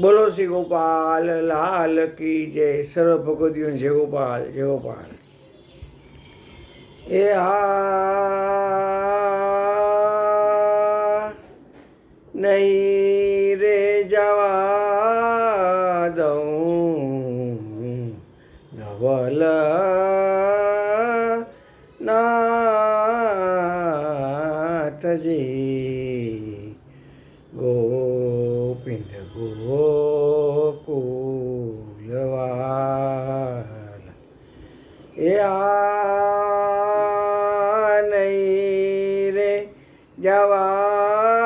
બોલો શ્રી ગોપાલ, લાલ કી જય, સર્વ ભગવદીઓ જય ગોપાલ જય ગોપાલ. એ આ નહીં રે જવા દઉં. નવલ નાથજી. આ નહીં રે જવા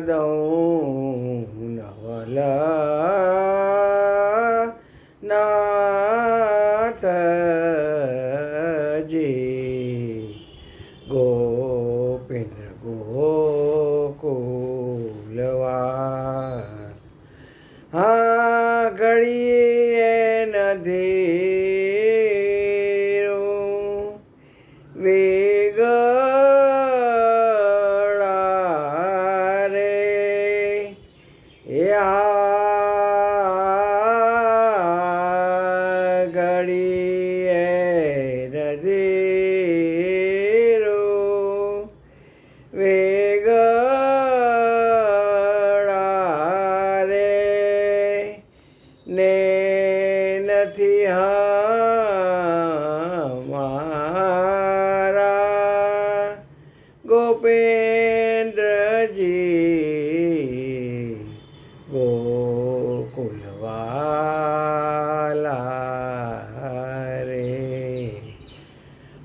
દઉં નવલ નાથજી ગોપિંદ ગોકુલવાલ હા ઘડીએ નથી એ આ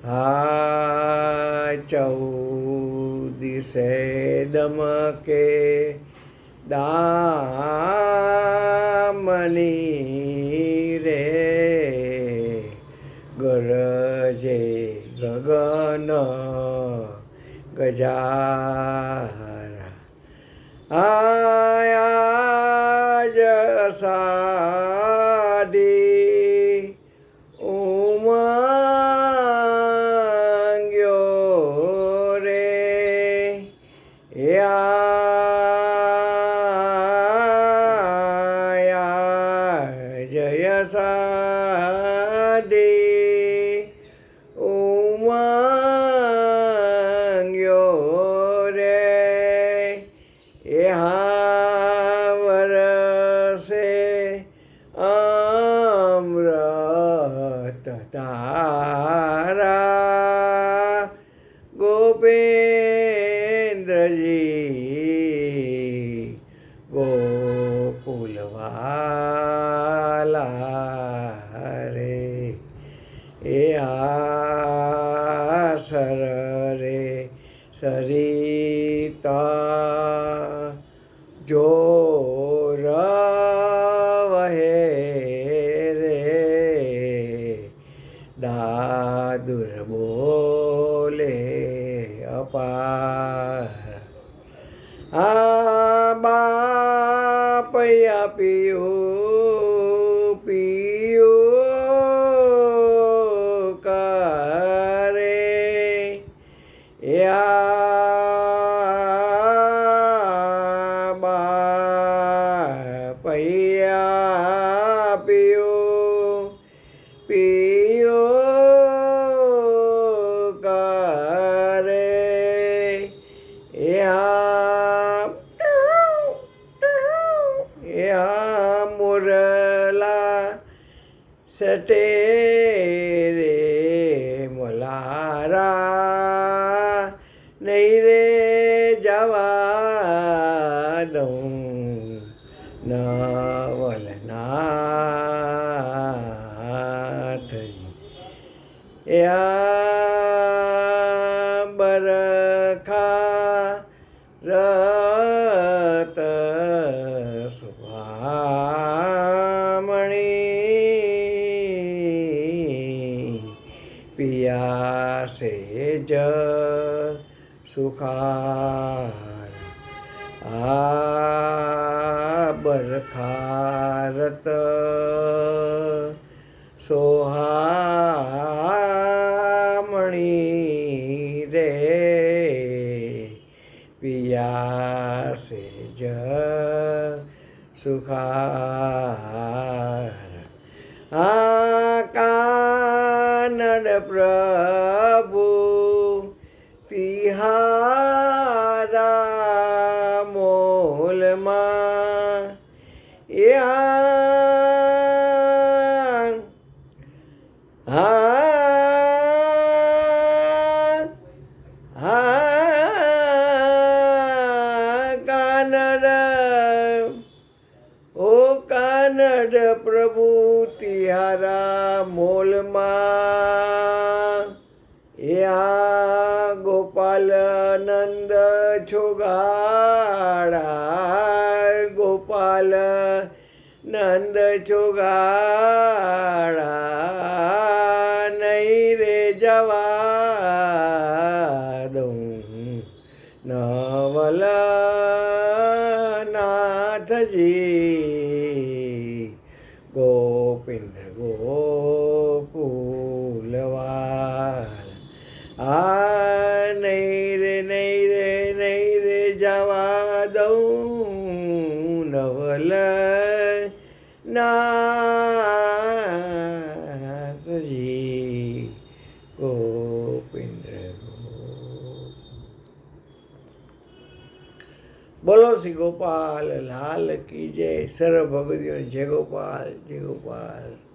આ ચૌદિસે દમકે દામની રે ગરજે ગગન ગજારા. આયા જસાદી યા જય સાદી ઉમાંગ્યો રે એ હા વરસે અમૃત તારા ગોપેન્દ્રજી બાપૈયા પિયું સટે રે મોલારા નહીં રે જવા દઉં થઈ યા જ સુખાર આ બરખારત સોહામણી રે પિયાસે જ સુખાર આ કાનડ પ્રભુ તિહારા મોલમાં એ હા હા કાનડ ઓ કાનડ પ્રભુ તિહારા મોલમાં એ આ ગોપાલ નંદ છોગાડા ગોપાલ નંદ છોગાડા નહીં રે જવા દઉં. નવલ નાથજી નહીં રે નહીં રે જવા દઉં નવલ નાથજી ગોપિંદ ગો બોલો શ્રી ગોપાલ, લાલ કી જય સર્વ ભગવતીઓ, જય ગોપાલ જય ગોપાલ.